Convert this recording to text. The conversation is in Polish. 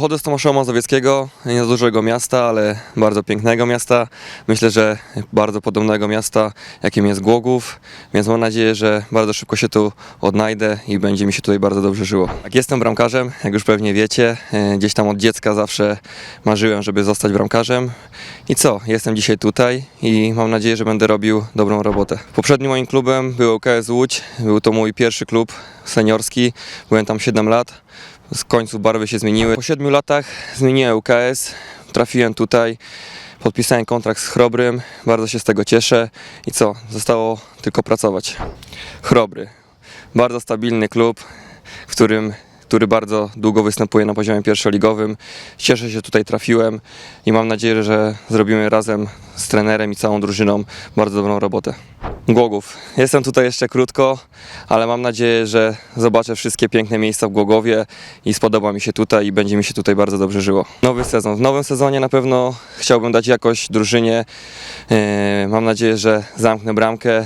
Pochodzę z Tomaszowa Mazowieckiego, nie z dużego miasta, ale bardzo pięknego miasta. Myślę, że bardzo podobnego miasta, jakim jest Głogów, więc mam nadzieję, że bardzo szybko się tu odnajdę i będzie mi się tutaj bardzo dobrze żyło. Jak jestem bramkarzem, jak już pewnie wiecie, e, gdzieś tam od dziecka zawsze marzyłem, żeby zostać bramkarzem. I co, jestem dzisiaj tutaj i mam nadzieję, że będę robił dobrą robotę. Poprzednim moim klubem był UKS Łódź, był to mój pierwszy klub seniorski, byłem tam 7 lat. Z końcu barwy się zmieniły. Po 7 latach zmieniłem UKS, trafiłem tutaj, podpisałem kontrakt z Chrobrym, bardzo się z tego cieszę i co, zostało tylko pracować. Chrobry, bardzo stabilny klub, w którym który bardzo długo występuje na poziomie pierwszoligowym. Cieszę się, że tutaj trafiłem i mam nadzieję, że zrobimy razem z trenerem i całą drużyną bardzo dobrą robotę. Głogów. Jestem tutaj jeszcze krótko, ale mam nadzieję, że zobaczę wszystkie piękne miejsca w Głogowie i spodoba mi się tutaj i będzie mi się tutaj bardzo dobrze żyło. Nowy sezon. W nowym sezonie na pewno chciałbym dać jakość drużynie. Yy, Mam nadzieję, że zamknę bramkę